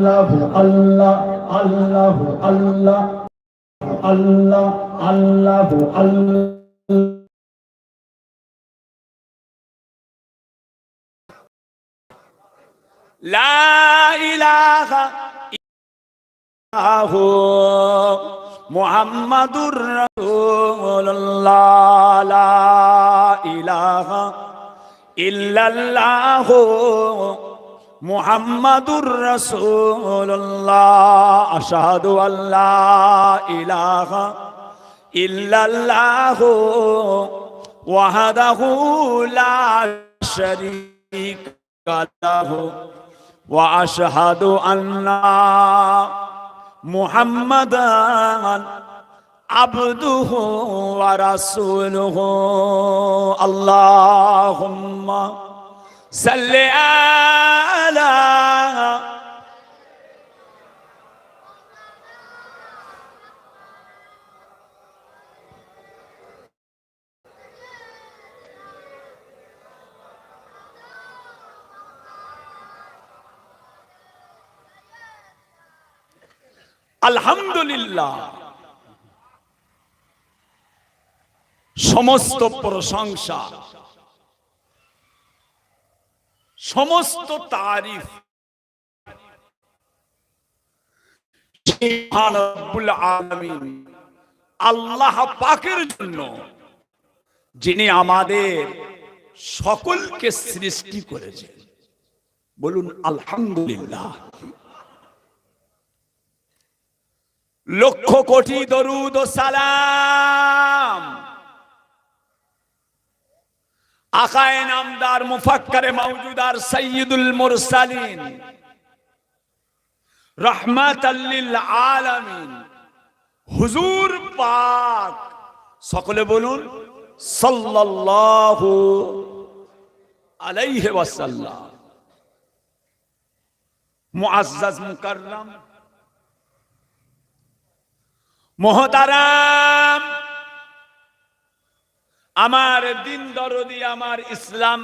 আল্লাহ আল্লাহ আল্লাহ আল্লাহ আল্লাহ আল্লাহ لا إله إلا هو محمد رسول الله لا إله إلا الله মোহাম্মদুর রসুল্লাহ আসাদু আল্লাহ ইলাহ ইল্লাল্লাহ ওয়াহাদাহু লা শারীকা লাহু ওয়া আশহাদু আন্না মুহাম্মাদান عبده ورسوله اللهم صل على আলহামদুলিল্লাহ সমস্ত প্রশংসা সমস্ত তারিফ। আল্লাহ পাকের জন্য, যিনি আমাদের সকলকে সৃষ্টি করেছেন। বলুন, আলহামদুলিল্লাহ। লক্ষ কোটি দরুদ সালাম। আকায় নামদার মুফাক্কারে মাওজুদার সৈয়দুল মুরসালিন। রহমাতাল্লিল আলামিন। হুজুর পাক। সকলে বলুন, সাল্লাল্লাহু আলাইহি ওয়াসাল্লাম। মুআজ্জাজ মুকাররম। মহতারাম। আমার দিন দরদি আমার ইসলাম